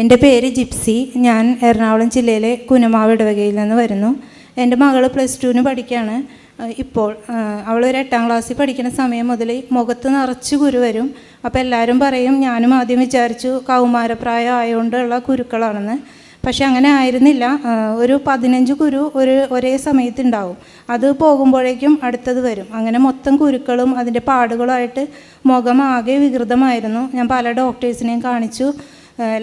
എന്റെ പേര് ജിപ്സി. ഞാൻ എറണാകുളം ജില്ലയിലെ കുനമാവ് ഇടവകയിൽ നിന്ന് വരുന്നു. എന്റെ മകൾ പ്ലസ് ടുവിന് പഠിക്കുകയാണ് ഇപ്പോൾ അവൾ ഒരു എട്ടാം ക്ലാസ്സിൽ പഠിക്കുന്ന സമയം മുതൽ മുഖത്ത് നിറച്ച് കുരു വരും. അപ്പോൾ എല്ലാവരും പറയും ഞാനും ആദ്യം വിചാരിച്ചു കൗമാരപ്രായം ആയതുകൊണ്ടുള്ള കുരുക്കളാണെന്ന്. പക്ഷെ അങ്ങനെ ആയിരുന്നില്ല. ഒരു പതിനഞ്ച് കുരു ഒരു ഒരേ സമയത്ത് ഉണ്ടാവും അത് പോകുമ്പോഴേക്കും അടുത്തത് വരും. അങ്ങനെ മൊത്തം കുരുക്കളും അതിന്റെ പാടുകളുമായിട്ട് മുഖം ആകെ വികൃതമായിരുന്നു. ഞാൻ പല ഡോക്ടേഴ്സിനെയും കാണിച്ചു.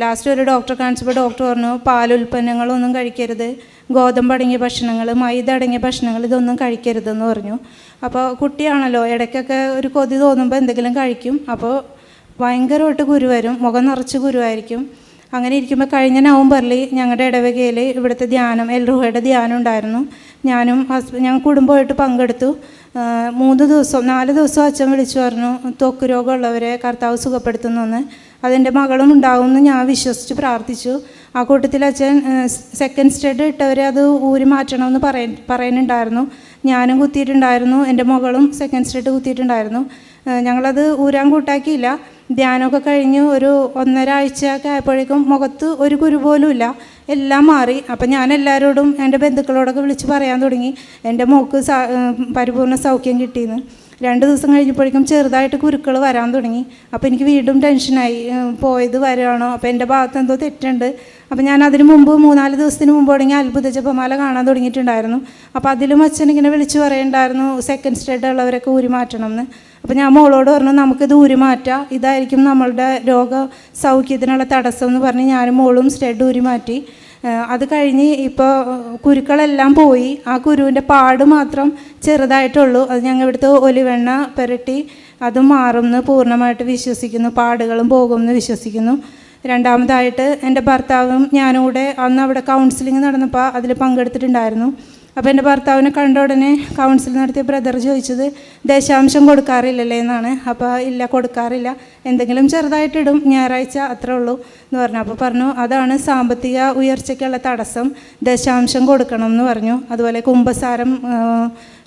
ലാസ്റ്റ് ഒരു ഡോക്ടർ കാണിച്ചപ്പോൾ ഡോക്ടർ പറഞ്ഞു പാലുൽപ്പന്നങ്ങളൊന്നും കഴിക്കരുത്. ഗോതമ്പ് അടങ്ങിയ ഭക്ഷണങ്ങൾ മൈദ അടങ്ങിയ ഭക്ഷണങ്ങൾ ഇതൊന്നും കഴിക്കരുതെന്ന് പറഞ്ഞു. അപ്പോൾ കുട്ടിയാണല്ലോ ഇടയ്ക്കൊക്കെ ഒരു കൊതി തോന്നുമ്പോൾ എന്തെങ്കിലും കഴിക്കും. അപ്പോൾ ഭയങ്കരമായിട്ട് ഗുരുവരും മുഖം നിറച്ച് ഗുരുവായിരിക്കും അങ്ങനെ ഇരിക്കുമ്പോൾ കഴിഞ്ഞ നവംബറിൽ ഞങ്ങളുടെ ഇടവകയിൽ ഇവിടുത്തെ ധ്യാനം എൽറുഹയുടെ ധ്യാനം ഉണ്ടായിരുന്നു. ഞാനും ഹസ്ബൻഡ് ഞങ്ങൾ കുടുംബമായിട്ട് പങ്കെടുത്തു. മൂന്ന് ദിവസം നാല് ദിവസം അച്ഛൻ വിളിച്ചു പറഞ്ഞു തൊക്ക് രോഗമുള്ളവരെ കർത്താവ് സുഖപ്പെടുത്തുന്നെന്ന് അതെന്റെ മകളും ഉണ്ടാവുമെന്ന് ഞാൻ വിശ്വസിച്ച് പ്രാർത്ഥിച്ചു. ആ കൂട്ടത്തിൽ അച്ഛൻ സെക്കൻഡ് സ്റ്റഡ് ഇട്ടവരെ അത് ഊരി മാറ്റണമെന്ന് പറയ പറയുന്നുണ്ടായിരുന്നു. ഞാനും കുത്തിയിട്ടുണ്ടായിരുന്നു എന്റെ മകളും സെക്കൻഡ് സ്റ്റഡ് കുത്തിയിട്ടുണ്ടായിരുന്നു. ഞങ്ങളത് ഊരാൻ കൂട്ടാക്കിയില്ല. ധ്യാനമൊക്കെ കഴിഞ്ഞ് ഒരു ഒന്നര ആഴ്ചയൊക്കെ ആയപ്പോഴേക്കും മുഖത്ത് ഒരു കുരു പോലും ഇല്ല. എല്ലാം മാറി. അപ്പം ഞാൻ എല്ലാവരോടും എന്റെ ബന്ധുക്കളോടൊക്കെ വിളിച്ച് പറയാൻ തുടങ്ങി. എന്റെ മോക്ക് സ പരിപൂർണ സൗഖ്യം കിട്ടിയെന്ന് രണ്ട് ദിവസം കഴിഞ്ഞപ്പോഴേക്കും ചെറുതായിട്ട് കുരുക്കൾ വരാൻ തുടങ്ങി. അപ്പോൾ എനിക്ക് വീണ്ടും ടെൻഷനായി പോയത് വരാണോ? അപ്പോൾ എന്റെ ഭാഗത്ത് എന്തോ തെറ്റുണ്ട്. അപ്പോൾ ഞാൻ അതിന് മുമ്പ് മൂന്നാൽ ദിവസത്തിന് മുമ്പ് തുടങ്ങി അത്ഭുത ജപമാല കാണാൻ തുടങ്ങിയിട്ടുണ്ടായിരുന്നു. അപ്പോൾ അതിലും അച്ഛൻ ഇങ്ങനെ വിളിച്ച് പറയുന്നുണ്ടായിരുന്നു സെക്കൻഡ് സ്റ്റേഡ് ഉള്ളവരൊക്കെ ഊരി മാറ്റണം എന്ന് അപ്പോൾ ഞാൻ മോളോട് പറഞ്ഞു നമുക്കിത് ഊരി മാറ്റാം. ഇതായിരിക്കും നമ്മളുടെ രോഗ സൗഖ്യത്തിനുള്ള തടസ്സം എന്ന് പറഞ്ഞ് ഞാനും മോളും സ്റ്റെഡ് ഊരി മാറ്റി. അത് കഴിഞ്ഞ് ഇപ്പോൾ കുരുക്കളെല്ലാം പോയി. ആ കുരുവിന്റെ പാട് മാത്രം ചെറുതായിട്ടുള്ളൂ. അത് ഞങ്ങൾ ഇവിടുത്തെ ഒലിവെണ്ണ പുരട്ടി അത് മാറുമെന്ന് പൂർണമായിട്ട് വിശ്വസിക്കുന്നു. പാടുകളും പോകുമെന്ന് വിശ്വസിക്കുന്നു. രണ്ടാമതായിട്ട് എന്റെ ഭർത്താവും ഞാനും കൂടെ അന്ന് അവിടെ കൗൺസിലിംഗ് നടന്നപ്പോൾ അതിൽ പങ്കെടുത്തിട്ടുണ്ടായിരുന്നു. അപ്പോൾ എന്റെ ഭർത്താവിനെ കണ്ട ഉടനെ കൗൺസിൽ നടത്തിയ ബ്രദർ ചോദിച്ചത് ദശാംശം കൊടുക്കാറില്ലല്ലേ? എന്നാണ്. അപ്പോൾ ഇല്ല കൊടുക്കാറില്ല. എന്തെങ്കിലും ചെറുതായിട്ടിടും ഞായറാഴ്ച അത്രേ ഉള്ളൂ. എന്ന് പറഞ്ഞു. അപ്പോൾ പറഞ്ഞു അതാണ് സാമ്പത്തിക ഉയർച്ചയ്ക്കുള്ള തടസ്സം. ദശാംശം കൊടുക്കണം എന്ന് പറഞ്ഞു. അതുപോലെ കുംഭസാരം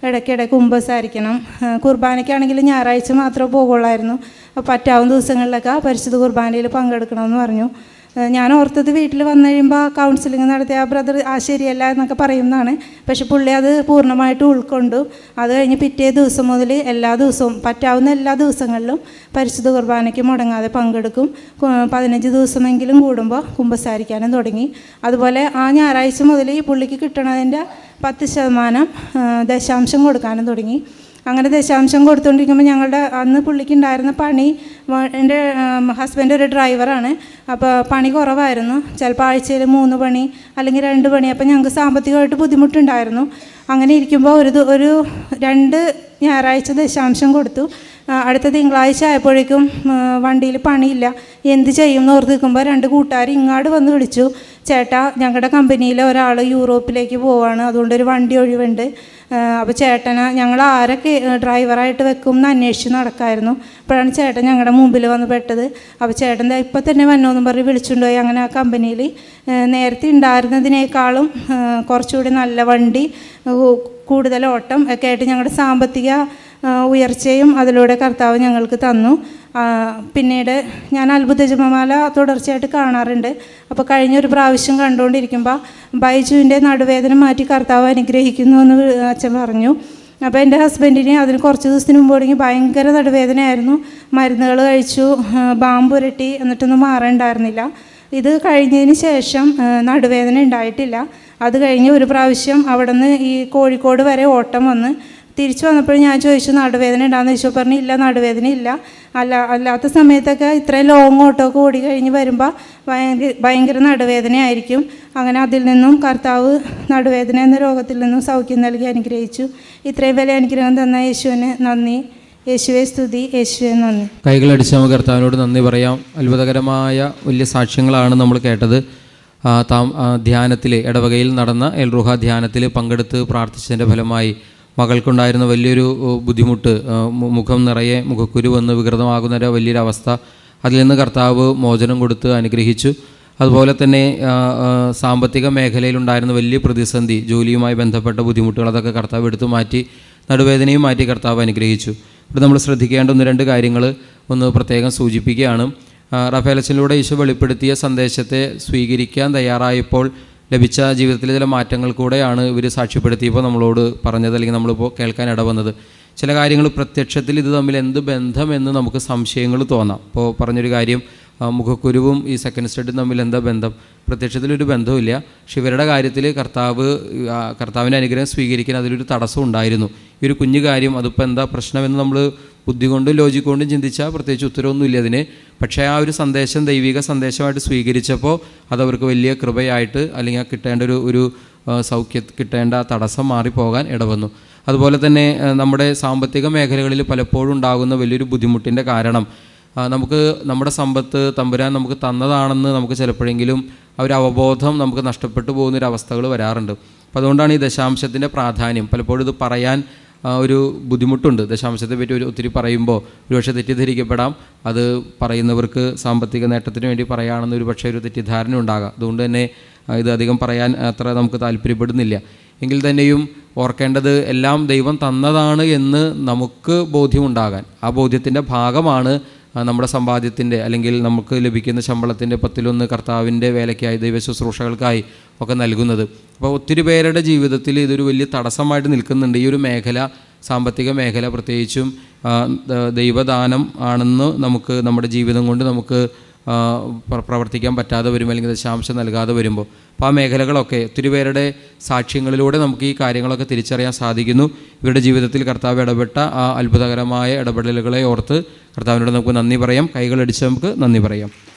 ഇടയ്ക്കിടെ കുംഭസാരിക്കണം. ആ, കുർബാനയ്ക്കാണെങ്കിൽ ഞായറാഴ്ച മാത്രമേ പോകുള്ളായിരുന്നു അപ്പോൾ പറ്റാവുന്ന ദിവസങ്ങളിലൊക്കെ പരിശുദ്ധ കുർബാനയിൽ പങ്കെടുക്കണമെന്ന് പറഞ്ഞു. ഞാൻ ഓർത്തത് വീട്ടിൽ വന്നു കഴിയുമ്പോൾ കൗൺസിലിംഗ് നടത്തിയ ആ ബ്രദർ ആ ശരിയല്ല എന്നൊക്കെ പറയുന്നതാണ്. പക്ഷെ പുള്ളി അത് പൂർണമായിട്ട് ഉൾക്കൊണ്ടു. അത് കഴിഞ്ഞ് പിറ്റേ ദിവസം മുതൽ എല്ലാ ദിവസവും പറ്റാവുന്ന എല്ലാ ദിവസങ്ങളിലും പരിശുദ്ധ കുർബാനയ്ക്ക് മുടങ്ങാതെ പങ്കെടുക്കും. പതിനഞ്ച് ദിവസമെങ്കിലും കൂടുമ്പോൾ കുമ്പസാരിക്കാനും തുടങ്ങി. അതുപോലെ ആ ഞായറാഴ്ച മുതൽ ഈ പുള്ളിക്ക് കിട്ടണതിന്റെ പത്ത് ശതമാനം ദശാംശം കൊടുക്കാനും തുടങ്ങി. അങ്ങനെ ദശാംശം കൊടുത്തുകൊണ്ടിരിക്കുമ്പോൾ ഞങ്ങളുടെ അന്ന് പുള്ളിക്ക് ഉണ്ടായിരുന്ന പണി എന്റെ ഹസ്ബൻഡ് ഒരു ഡ്രൈവറാണ് അപ്പോൾ പണി കുറവായിരുന്നു. ചിലപ്പോൾ ആഴ്ചയിൽ മൂന്ന് പണി അല്ലെങ്കിൽ രണ്ട് പണി. അപ്പോൾ ഞങ്ങൾക്ക് സാമ്പത്തികമായിട്ട് ബുദ്ധിമുട്ടുണ്ടായിരുന്നു. അങ്ങനെ ഇരിക്കുമ്പോൾ ഒരു ഒരു രണ്ട് ഞായറാഴ്ച ദശാംശം കൊടുത്തു. അടുത്ത തിങ്കളാഴ്ച ആയപ്പോഴേക്കും വണ്ടിയിൽ പണിയില്ല. എന്ത് ചെയ്യും എന്ന് ഓർത്ത് നിൽക്കുമ്പോൾ രണ്ട് കൂട്ടുകാർ ഇങ്ങാട് വന്ന് വിളിച്ചു. ചേട്ടാ ഞങ്ങളുടെ കമ്പനിയിലെ ഒരാൾ യൂറോപ്പിലേക്ക് പോവാണ്. അതുകൊണ്ട് ഒരു വണ്ടി ഒഴിവുണ്ട്. അപ്പോൾ ചേട്ടനെ ഞങ്ങൾ ആരൊക്കെ ഡ്രൈവറായിട്ട് വെക്കും എന്ന് അന്വേഷിച്ച് നടക്കായിരുന്നു. അപ്പോഴാണ് ചേട്ടൻ ഞങ്ങളുടെ മുമ്പിൽ വന്ന് പെട്ടത്. അപ്പോൾ ചേട്ടൻ ഇപ്പം തന്നെ വന്നോന്നും പറഞ്ഞ് വിളിച്ചുകൊണ്ടുപോയി അങ്ങനെ ആ കമ്പനിയിൽ നേരത്തെ ഉണ്ടായിരുന്നതിനേക്കാളും കുറച്ചുകൂടി നല്ല വണ്ടി കൂടുതൽ ഓട്ടം ഒക്കെ ആയിട്ട് ഞങ്ങളുടെ സാമ്പത്തിക ഉയർച്ചയും അതിലൂടെ കർത്താവ് ഞങ്ങൾക്ക് തന്നു. പിന്നീട് ഞാൻ അത്ഭുത ജപമാല തുടർച്ചയായിട്ട് കാണാറുണ്ട്. അപ്പോൾ കഴിഞ്ഞൊരു പ്രാവശ്യം കണ്ടുകൊണ്ടിരിക്കുമ്പോൾ ബൈജുവിന്റെ നടുവേദന മാറ്റി കർത്താവ് അനുഗ്രഹിക്കുന്നു എന്ന് അച്ഛൻ പറഞ്ഞു. അപ്പോൾ എന്റെ ഹസ്ബൻഡിന് അതിന് കുറച്ച് ദിവസത്തിന് മുമ്പ് തുടങ്ങി ഭയങ്കര നടുവേദനയായിരുന്നു. മരുന്നുകൾ കഴിച്ചു ബാമ്പുരട്ടി എന്നിട്ടൊന്നും മാറേണ്ടായിരുന്നില്ല. ഇത് കഴിഞ്ഞതിന് ശേഷം നടുവേദന ഉണ്ടായിട്ടില്ല. അത് കഴിഞ്ഞ് ഒരു പ്രാവശ്യം അവിടെ നിന്ന് ഈ കോഴിക്കോട് വരെ ഓട്ടം വന്ന് തിരിച്ചു വന്നപ്പോൾ ഞാൻ ചോദിച്ചു നടുവേദന ഉണ്ടാകുന്ന ചോദിച്ചു പറഞ്ഞു ഇല്ല നടുവേദന ഇല്ല. അല്ല അല്ലാത്ത സമയത്തൊക്കെ ഇത്രയും ലോങ് ഓട്ടമൊക്കെ ഓടി കഴിഞ്ഞ് വരുമ്പോൾ ഭയങ്കര ഭയങ്കര നടുവേദനയായിരിക്കും. അങ്ങനെ അതിൽ നിന്നും കർത്താവ് നടുവേദന എന്ന രോഗത്തിൽ നിന്നും സൗഖ്യം നൽകി അനുഗ്രഹിച്ചു. ഇത്രയും വില അനുഗ്രഹം തന്ന യേശുവിന് നന്ദി. യേശുവെ സ്തുതി. യേശുവെ നന്ദി. കൈകളടിച്ച് നമുക്ക് കർത്താവിനോട് നന്ദി പറയാം. അത്ഭുതകരമായ വലിയ സാക്ഷ്യങ്ങളാണ് നമ്മൾ കേട്ടത്. താം ധ്യാനത്തിൽ ഇടവകയിൽ നടന്ന എൽറുഹ ധ്യാനത്തിൽ പങ്കെടുത്ത് പ്രാർത്ഥിച്ചതിന്റെ ഫലമായി മകൾക്കുണ്ടായിരുന്ന വലിയൊരു ബുദ്ധിമുട്ട് മുഖം നിറയെ മുഖക്കുരു വന്ന് വികൃതമാകുന്ന ഒരു വലിയൊരു അവസ്ഥ അതിൽ നിന്ന് കർത്താവ് മോചനം കൊടുത്ത് അനുഗ്രഹിച്ചു. അതുപോലെ തന്നെ സാമ്പത്തിക മേഖലയിലുണ്ടായിരുന്ന വലിയ പ്രതിസന്ധി ജോലിയുമായി ബന്ധപ്പെട്ട ബുദ്ധിമുട്ടുകൾ അതൊക്കെ കർത്താവ് എടുത്തു മാറ്റി നടുവേദനയും മാറ്റി കർത്താവ് അനുഗ്രഹിച്ചു. ഇവിടെ നമ്മൾ ശ്രദ്ധിക്കേണ്ട ഒന്ന് രണ്ട് കാര്യങ്ങൾ ഒന്ന് പ്രത്യേകം സൂചിപ്പിക്കുകയാണ്. റഫേലസിലൂടെ ഈശോ വെളിപ്പെടുത്തിയ സന്ദേശത്തെ സ്വീകരിക്കാൻ തയ്യാറായപ്പോൾ ലഭിച്ച ജീവിതത്തിലെ ചില മാറ്റങ്ങൾ കൂടെയാണ് ഇവർ സാക്ഷ്യപ്പെടുത്തിയപ്പോൾ നമ്മളോട് പറഞ്ഞത് അല്ലെങ്കിൽ നമ്മളിപ്പോൾ കേൾക്കാൻ ഇടവന്നത്. ചില കാര്യങ്ങൾ പ്രത്യക്ഷത്തിൽ ഇത് തമ്മിൽ എന്ത് ബന്ധമെന്ന് നമുക്ക് സംശയങ്ങൾ തോന്നാം. ഇപ്പോൾ പറഞ്ഞൊരു കാര്യം മുഖക്കുരുവും ഈ സെക്കൻഡ് സ്റ്റഡും തമ്മിൽ എന്താ ബന്ധം? പ്രത്യക്ഷത്തിൽ ഒരു ബന്ധവുമില്ല. പക്ഷെ ഇവരുടെ കാര്യത്തിൽ കർത്താവ് കർത്താവിന്റെ അനുഗ്രഹം സ്വീകരിക്കാൻ അതിലൊരു തടസ്സം ഉണ്ടായിരുന്നു. ഈ ഒരു കുഞ്ഞു കാര്യം അതിപ്പോൾ എന്താ പ്രശ്നമെന്ന് നമ്മൾ ബുദ്ധി കൊണ്ടും ലോജിക് കൊണ്ടും ചിന്തിച്ചാൽ പ്രത്യേകിച്ച് ഉത്തരവൊന്നുമില്ല അതിന്. പക്ഷേ ആ ഒരു സന്ദേശം ദൈവിക സന്ദേശമായിട്ട് സ്വീകരിച്ചപ്പോൾ അതവർക്ക് വലിയ കൃപയായിട്ട് അല്ലെങ്കിൽ ആ കിട്ടേണ്ട ഒരു ഒരു സൗഖ്യ കിട്ടേണ്ട തടസ്സം മാറിപ്പോകാൻ ഇടവന്നു. അതുപോലെ തന്നെ നമ്മുടെ സാമ്പത്തിക മേഖലകളിൽ പലപ്പോഴും ഉണ്ടാകുന്ന വലിയൊരു ബുദ്ധിമുട്ടിന്റെ കാരണം നമുക്ക് നമ്മുടെ സമ്പത്ത് തമ്പുരാൻ നമുക്ക് തന്നതാണെന്ന് നമുക്ക് ചിലപ്പോഴെങ്കിലും ആ ഒരു അവബോധം നമുക്ക് നഷ്ടപ്പെട്ടു പോകുന്നൊരു അവസ്ഥകൾ വരാറുണ്ട്. അപ്പോൾ അതുകൊണ്ടാണ് ഈ ദശാംശത്തിന്റെ പ്രാധാന്യം. പലപ്പോഴും ഇത് പറയാൻ ഒരു ബുദ്ധിമുട്ടുണ്ട്. ദശാംശത്തെ പറ്റി ഒരു ഒത്തിരി പറയുമ്പോൾ ഒരുപക്ഷെ തെറ്റിദ്ധരിക്കപ്പെടാം. അത് പറയുന്നവർക്ക് സാമ്പത്തിക നേട്ടത്തിന് വേണ്ടി പറയുകയാണെന്ന് ഒരു പക്ഷേ ഒരു തെറ്റിദ്ധാരണ ഉണ്ടാകാം. അതുകൊണ്ട് തന്നെ ഇത് അധികം പറയാൻ അത്ര നമുക്ക് താല്പര്യപ്പെടുന്നില്ല. എങ്കിൽ തന്നെയും ഓർക്കേണ്ടത് എല്ലാം ദൈവം തന്നതാണ് എന്ന് നമുക്ക് ബോധ്യമുണ്ടാകാൻ. ആ ബോധ്യത്തിന്റെ ഭാഗമാണ് നമ്മുടെ സമ്പാദ്യത്തിന്റെ അല്ലെങ്കിൽ നമുക്ക് ലഭിക്കുന്ന ശമ്പളത്തിന്റെ പത്തിലൊന്ന് കർത്താവിന്റെ വേലയ്ക്കായി ദൈവ ശുശ്രൂഷകൾക്കായി ഒക്കെ നൽകുന്നത്. അപ്പോൾ ഒത്തിരി പേരുടെ ജീവിതത്തിൽ ഇതൊരു വലിയ തടസ്സമായിട്ട് നിൽക്കുന്നുണ്ട്. ഈ ഒരു മേഖല സാമ്പത്തിക മേഖല പ്രത്യേകിച്ചും ദൈവദാനം ആണെന്ന് നമുക്ക് നമ്മുടെ ജീവിതം കൊണ്ട് നമുക്ക് പ്രവർത്തിക്കാൻ പറ്റാതെ വരും അല്ലെങ്കിൽ ദശാംശം നൽകാതെ വരുമ്പോൾ. അപ്പോൾ ആ മേഖലകളൊക്കെ ഒത്തിരി പേരുടെ സാക്ഷ്യങ്ങളിലൂടെ നമുക്ക് ഈ കാര്യങ്ങളൊക്കെ തിരിച്ചറിയാൻ സാധിക്കുന്നു. ഇവരുടെ ജീവിതത്തിൽ കർത്താവ് ഇടപെട്ട ആ അത്ഭുതകരമായ ഇടപെടലുകളെ ഓർത്ത് കർത്താവിനോട് നമുക്ക് നന്ദി പറയാം. കൈകളടിച്ച് നമുക്ക് നന്ദി പറയാം.